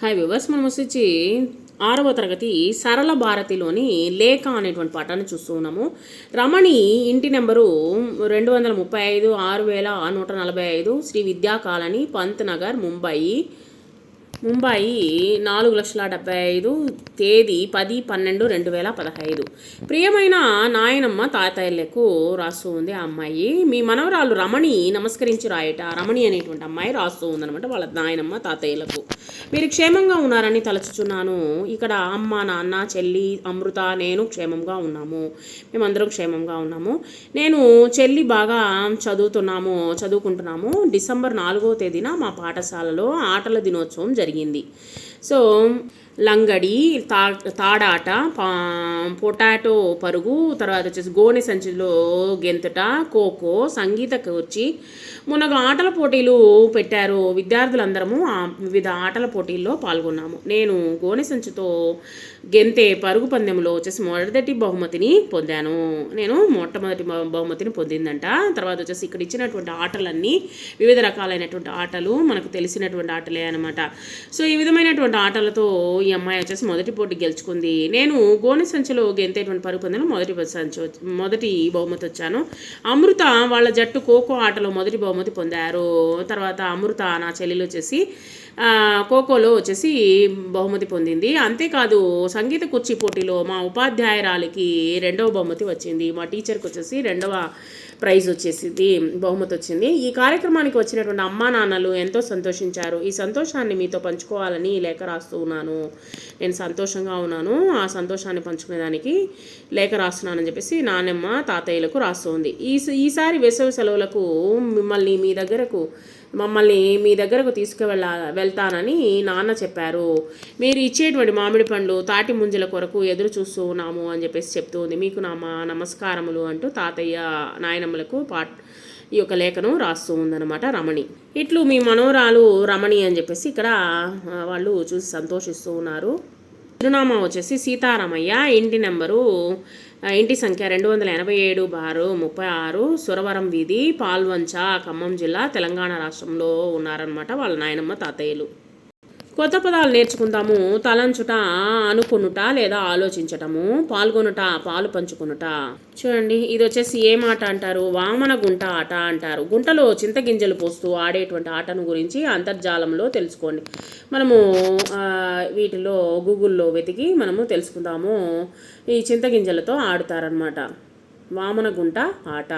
Hi viewers మనం వచ్చి ఆరవ తరగతి సరళ భారతిలోని లేఖ అనేటువంటి పాఠాన్ని చూస్తూ ఉన్నాము. రమణి ఇంటి నెంబరు రెండు వందల ముప్పై ఐదు ఆరు వేల నూట నలభై ఐదు శ్రీ విద్యా కాలనీ పంత్ నగర్ ముంబై. ముంబాయి నాలుగు లక్షల డెబ్బై ఐదు తేదీ పది పన్నెండు రెండు వేల పదహైదు. ప్రియమైన నాయనమ్మ తాతయ్యలకు రాస్తూ ఉంది ఆ అమ్మాయి. మీ మనవరాలు రమణి నమస్కరించి రాయట. రమణి అనేటువంటి అమ్మాయి రాస్తూ ఉందనమాట వాళ్ళ నాయనమ్మ తాతయ్యలకు. మీరు క్షేమంగా ఉన్నారని తలచుచున్నాను. ఇక్కడ అమ్మ నాన్న చెల్లి అమృత నేను క్షేమంగా ఉన్నాము. మేమందరం క్షేమంగా ఉన్నాము. నేను చెల్లి బాగా చదువుతున్నాము చదువుకుంటున్నాము. డిసెంబర్ నాలుగో తేదీన మా పాఠశాలలో ఆటల దినోత్సవం జరిగింది. జరిగింది. సో లంగడి తా తాడాట పా- పొటాటో పరుగు తర్వాత వచ్చేసి గోనె సంచిలో గెంతుట ఖోఖో సంగీత కూర్చి మునగ ఆటల పోటీలు పెట్టారు విద్యార్థులందరము. ఆ వివిధ ఆటల పోటీల్లో పాల్గొన్నాము. నేను గోనె సంచితో గెంతే పరుగు పందెంలో వచ్చేసి మొదటి బహుమతిని పొందాను. నేను మొట్టమొదటి బహుమతిని పొందిందంట. తర్వాత వచ్చేసి ఇక్కడ ఇచ్చినటువంటి ఆటలన్నీ వివిధ రకాలైనటువంటి ఆటలు మనకు తెలిసినటువంటి ఆటలే అనమాట సో ఈ విధమైనటువంటి ఆటలతో ఈ అమ్మాయి వచ్చేసి మొదటి పోటీ గెలుచుకుంది. నేను గోనె సంచిలో గెంతేటువంటి పరుగు పందెంలో మొదటి సంచి మొదటి బహుమతి వచ్చాను. అమృత వాళ్ళ జట్టు ఖోఖో ఆటలో మొదటి బహుమతి పొందారు. తర్వాత అమృత నా చెల్లెలు వచ్చేసి ఖోఖోలో వచ్చేసి బహుమతి పొందింది. అంతేకాదు సంగీత కుర్చీ పోటీలో మా ఉపాధ్యాయురాలికి రెండవ బహుమతి వచ్చింది. మా టీచర్కి వచ్చేసి రెండవ ప్రైజ్ వచ్చేసింది బహుమతి వచ్చింది. ఈ కార్యక్రమానికి వచ్చినటువంటి అమ్మా నాన్నలు ఎంతో సంతోషించారు. ఈ సంతోషాన్ని మీతో పంచుకోవాలని ఈ లేఖ రాస్తూ ఉన్నాను. నేను సంతోషంగా ఉన్నాను ఆ సంతోషాన్ని పంచుకునేదానికి లేఖ రాస్తున్నానని చెప్పేసి నానమ్మ తాతయ్యలకు రాస్తుంది. ఈ ఈసారి వేసవి సెలవులకు మిమ్మల్ని మీ దగ్గరకు మమ్మల్ని మీ దగ్గరకు తీసుకువెళ్ళ వెళ్తానని నాన్న చెప్పారు. మీరు ఇచ్చేటువంటి మామిడి పండ్లు తాటి ముంజల కొరకు ఎదురు చూస్తూ ఉన్నాము అని చెప్పేసి చెప్తూ ఉంది మీకు నా నమస్కారములు అంటూ తాతయ్య నాయనమ్మలకు పాట్ ఈ యొక్క లేఖనం రాస్తూ ఉందన్నమాట రమణి. ఇట్లు మీ మనోరాలు రమణి అని చెప్పేసి ఇక్కడ వాళ్ళు చూసి సంతోషిస్తూ ఉన్నారు. చిరునామా వచ్చేసి సీతారామయ్య ఇంటి నెంబరు ఇంటి సంఖ్య రెండు వందల ఎనభై ఏడు బారు ముప్పై ఆరు సురవరం వీధి పాల్వంచ ఖమ్మం జిల్లా తెలంగాణ రాష్ట్రంలో ఉన్నారనమాట వాళ్ళ నాయనమ్మ తాతయ్యలు. కొత్త పదాలు నేర్చుకుందాము తలంచుట అనుకునుట లేదా ఆలోచించటము పాల్గొనుట పాలు పంచుకొనుట. చూడండి ఇది వచ్చేసి ఏ మాట అంటారు? వామన గుంట ఆట అంటారు. గుంటలో చింతగింజలు పోస్తూ ఆడేటువంటి ఆటను గురించి అంతర్జాలంలో తెలుసుకోండి. మనము వీటిలో గూగుల్లో వెతికి మనము తెలుసుకుందాము. ఈ చింతగింజలతో ఆడుతారనమాట వామన గుంట ఆట.